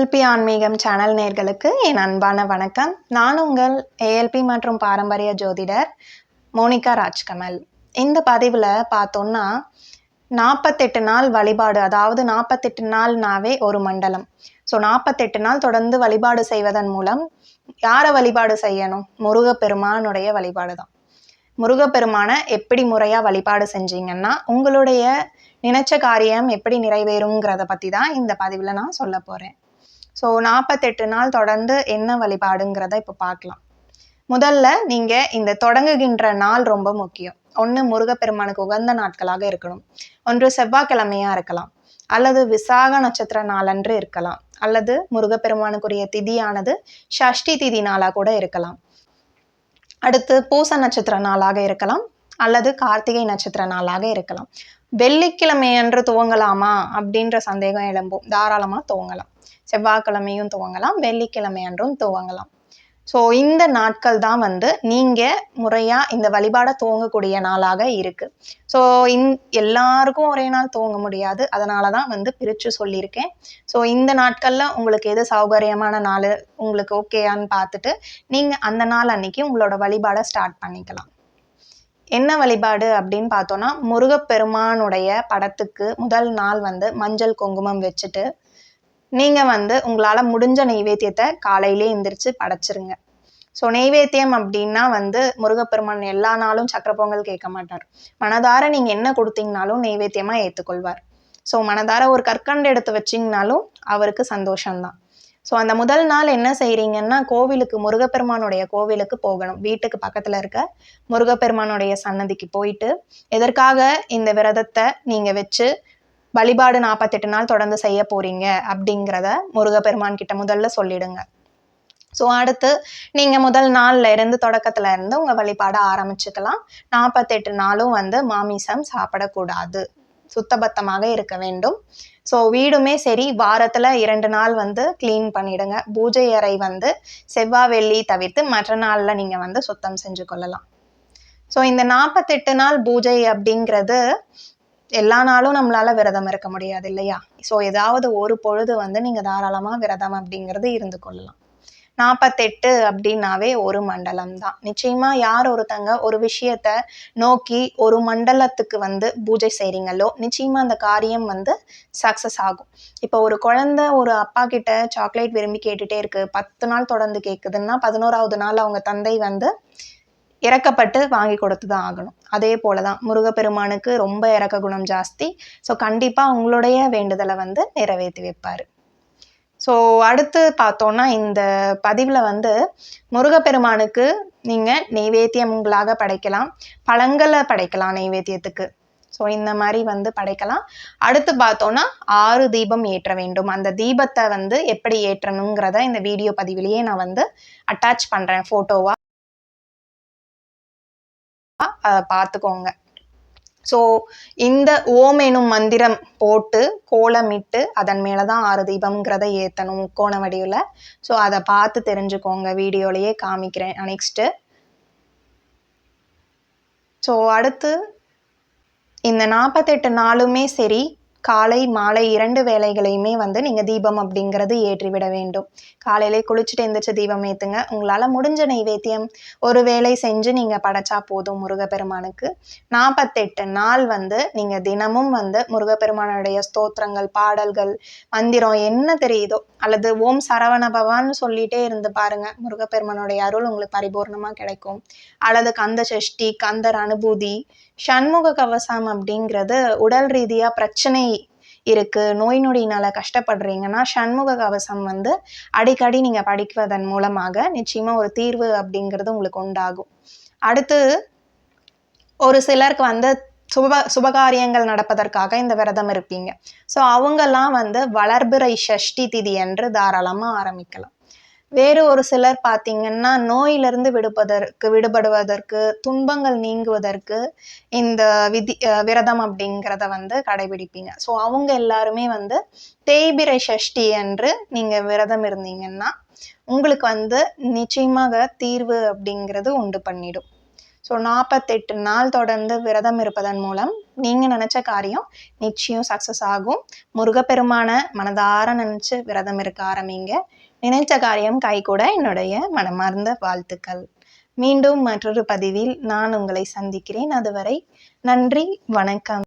ALP ஆன்மீகம் channel நேர்களுக்கு என் அன்பான வணக்கம். நான் உங்கள் ஏஎல்பி மற்றும் பாரம்பரிய ஜோதிடர் மோனிகா ராஜ்கமல். இந்த பதிவில் பார்த்தோன்னா நாற்பத்தெட்டு நாள் வழிபாடு அதாவது நாற்பத்தெட்டு நாள்னாவே ஒரு மண்டலம். ஸோ நாற்பத்தெட்டு நாள் தொடர்ந்து வழிபாடு செய்வதன் மூலம் யாரை வழிபாடு செய்யணும்? முருகப்பெருமானுடைய வழிபாடு தான். முருகப்பெருமானை எப்படி முறையாக வழிபாடு செஞ்சீங்கன்னா உங்களுடைய நினைச்ச காரியம் எப்படி நிறைவேறுங்கிறத பற்றி தான் இந்த பதிவில் நான் சொல்ல போகிறேன் ஸோ நாற்பத்தெட்டு நாள் தொடர்ந்து என்ன வழிபாடுங்கிறத இப்போ பார்க்கலாம். முதல்ல நீங்கள் இந்த தொடங்குகின்ற நாள் ரொம்ப முக்கியம். ஒன்று முருகப்பெருமானுக்கு உகந்த நாட்களாக இருக்கணும். ஒன்று செவ்வாய்க்கிழமையாக இருக்கலாம். அல்லது விசாக நட்சத்திர நாளன்று இருக்கலாம். அல்லது முருகப்பெருமானுக்குரிய திதியானது ஷஷ்டி திதி நாளாக கூட இருக்கலாம். அடுத்து பூச நட்சத்திர நாளாக இருக்கலாம். அல்லது கார்த்திகை நட்சத்திர நாளாக இருக்கலாம். வெள்ளிக்கிழமை அன்று துவங்கலாமா அப்படின்ற சந்தேகம் எழும்பும். தாராளமாக துவங்கலாம். செவ்வாய்க்கிழமையும் துவங்கலாம் வெள்ளிக்கிழமை அன்றும் துவங்கலாம். ஸோ இந்த நாட்கள் தான் வந்து நீங்கள் முறையாக இந்த வழிபாடை துவங்கக்கூடிய நாளாக இருக்குது ஸோ இந் எல்லாருக்கும் ஒரே நாள் துவங்க முடியாது. அதனால தான் வந்து பிரித்து சொல்லியிருக்கேன். ஸோ இந்த நாட்களில் உங்களுக்கு எது சௌகரியமான நாள் உங்களுக்கு ஓகேயான்னு பார்த்துட்டு நீங்கள் அந்த நாள் அன்னைக்கு உங்களோட வழிபாடை ஸ்டார்ட் பண்ணிக்கலாம். என்ன வழிபாடு அப்படின்னு பார்த்தோன்னா முருகப்பெருமானுடைய படத்துக்கு முதல் நாள் வந்து மஞ்சள் குங்குமம் வச்சுட்டு நீங்கள் வந்து உங்களால் முடிஞ்ச நெய்வேத்தியத்தை காலையிலே எந்திரிச்சு படைச்சிருங்க. ஸோ நெய்வேத்தியம் அப்படின்னா வந்து முருகப்பெருமான் எல்லா நாளும் சக்கர பொங்கல் கேட்க மாட்டார். மனதார நீங்கள் என்ன கொடுத்தீங்கனாலும் நெய்வேத்தியமாக ஏற்றுக்கொள்வார் ஸோ மனதார ஒரு கற்கண்டு எடுத்து வச்சிங்கனாலும் அவருக்கு சந்தோஷம்தான். ஸோ அந்த முதல் நாள் என்ன செய்கிறீங்கன்னா கோவிலுக்கு முருகப்பெருமானுடைய கோவிலுக்கு போகணும். வீட்டுக்கு பக்கத்தில் இருக்க முருகப்பெருமானுடைய சன்னதிக்கு போயிட்டு எதற்காக இந்த விரதத்தை நீங்கள் வச்சு வழிபாடு நாற்பத்தெட்டு நாள் தொடர்ந்து செய்ய போறீங்க அப்படிங்கிறத முருகப்பெருமான் கிட்ட முதல்ல சொல்லிடுங்க. ஸோ அடுத்து நீங்கள் முதல் நாளில் இருந்து தொடக்கத்துல இருந்து உங்கள் வழிபாடை ஆரம்பிச்சுக்கலாம். நாற்பத்தெட்டு நாளும் வந்து மாமிசம் சாப்பிடக்கூடாது. சுத்தபத்தமாக இருக்க வேண்டும். ஸோ வீடுமே சரி வாரத்தில் இரண்டு நாள் வந்து க்ளீன் பண்ணிடுங்க. பூஜை அறை வந்து செவ்வாய் வெள்ளி தவிர்த்து மற்ற நாளில் நீங்கள் வந்து சுத்தம் செஞ்சு கொள்ளலாம். ஸோ இந்த நாற்பத்தெட்டு நாள் பூஜை அப்படிங்கிறது எல்லா நாளும் நம்மளால விரதம் இருக்க முடியாது இல்லையா? ஸோ ஏதாவது ஒரு பொழுது வந்து நீங்கள் தாராளமாக விரதம் அப்படிங்கிறது இருந்து கொள்ளலாம். நாற்பத்தெட்டு அப்படின்னாவே ஒரு மண்டலம் தான். நிச்சயமா யார் ஒருத்தங்க ஒரு விஷயத்த நோக்கி ஒரு மண்டலத்துக்கு வந்து பூஜை செய்கிறீங்களோ நிச்சயமா அந்த காரியம் வந்து சக்ஸஸ் ஆகும். இப்போ ஒரு குழந்தை ஒரு அப்பா கிட்ட சாக்லேட் விரும்பி கேட்டுட்டே இருக்கு. பத்து நாள் தொடர்ந்து கேட்குதுன்னா பதினோராவது நாள் அவங்க தந்தை வந்து இறக்கப்பட்டு வாங்கி கொடுத்து தான் ஆகணும். அதே போல தான் முருகப்பெருமானுக்கு ரொம்ப இறக்க குணம் ஜாஸ்தி. ஸோ கண்டிப்பாக உங்களுடைய வேண்டுதலை வந்து நிறைவேற்றி வைப்பார். ஸோ அடுத்து பார்த்தோன்னா இந்த பதிவில் வந்து முருகப்பெருமானுக்கு நீங்கள் நெய்வேத்தியங்களாக படைக்கலாம். பழங்களை படைக்கலாம் நெய்வேத்தியத்துக்கு. ஸோ இந்த மாதிரி வந்து படைக்கலாம். அடுத்து பார்த்தோன்னா ஆறு தீபம் ஏற்ற வேண்டும். அந்த தீபத்தை வந்து எப்படி ஏற்றணுங்கிறத இந்த வீடியோ பதிவிலேயே நான் வந்து அட்டாச் பண்ணுறேன் ஃபோட்டோவாக பார்த்துக்கோங்க ஸோ இந்த ஓம் எனும் மந்திரம் போட்டு கோலமிட்டு அதன் மேலே தான் ஆறு தீபம்ங்கிறத ஏற்றணும் முக்கோண வடிவில். ஸோ அதை பார்த்து தெரிஞ்சுக்கோங்க வீடியோலையே காமிக்கிறேன். நெக்ஸ்ட்டு ஸோ அடுத்து இந்த நாற்பத்தெட்டு நாளுமே சரி காலை மாலை இரண்டு வேலைகளையுமே வந்து நீங்கள் தீபம் அப்படிங்கிறது ஏற்றிவிட வேண்டும். காலையிலே குளிச்சுட்டு எந்திரிச்சு தீபம் ஏற்றுங்க உங்களால் முடிஞ்ச நைவேத்தியம் ஒரு வேலை செஞ்சு நீங்கள் படைச்சா போதும் முருகப்பெருமானுக்கு. நாற்பத்தெட்டு நாள் வந்து நீங்கள் தினமும் வந்து முருகப்பெருமானுடைய ஸ்தோத்திரங்கள் பாடல்கள் மந்திரம் என்ன தெரியுதோ அல்லது ஓம் சரவண பவான்னு சொல்லிட்டே இருந்து பாருங்கள் முருகப்பெருமானுடைய அருள் உங்களுக்கு பரிபூர்ணமாக கிடைக்கும். அல்லது கந்த சஷ்டி கந்தர் அனுபூதி சண்முக கவசம் அப்படிங்கிறது உடல் ரீதியாக பிரச்சனை இருக்கு. நோய் நொடியினால் கஷ்டப்படுறீங்கன்னா சண்முக கவசம் வந்து அடிக்கடி நீங்க படிக்குவதன் மூலமாக நிச்சயமா ஒரு தீர்வு அப்படிங்கிறது உங்களுக்கு உண்டாகும். அடுத்து ஒரு சிலருக்கு வந்து சுப சுபகாரியங்கள் நடப்பதற்காக இந்த விரதம் இருப்பீங்க. ஸோ அவங்கெல்லாம் வந்து வளர்பிறை ஷஷ்டி திதி என்று தாராளமாக ஆரம்பிக்கலாம். வேறு ஒரு சிலர் பார்த்தீங்கன்னா நோயிலிருந்து விடுப்பதற்கு விடுபடுவதற்கு துன்பங்கள் நீங்குவதற்கு இந்த விதி விரதம் அப்படிங்கிறத வந்து கடைபிடிப்பீங்க. ஸோ அவங்க எல்லாருமே வந்து தேய்பிரை சஷ்டி என்று நீங்கள் விரதம் இருந்தீங்கன்னா உங்களுக்கு வந்து நிச்சயமாக தீர்வு அப்படிங்கிறது உண்டு பண்ணிடும். ஸோ நாற்பத்தெட்டு நாள் தொடர்ந்து விரதம் இருப்பதன் மூலம் நீங்கள் நினச்ச காரியம் நிச்சயம் சக்ஸஸ் ஆகும். முருகப்பெருமான மனதார நினச்சி விரதம் இருக்க ஆரம்பிங்க. நினைத்த காரியம் கைகூட என்னுடைய மனமார்ந்த வாழ்த்துக்கள். மீண்டும் மற்றொரு பதிவில் நான் உங்களை சந்திக்கிறேன். அதுவரை நன்றி வணக்கம்.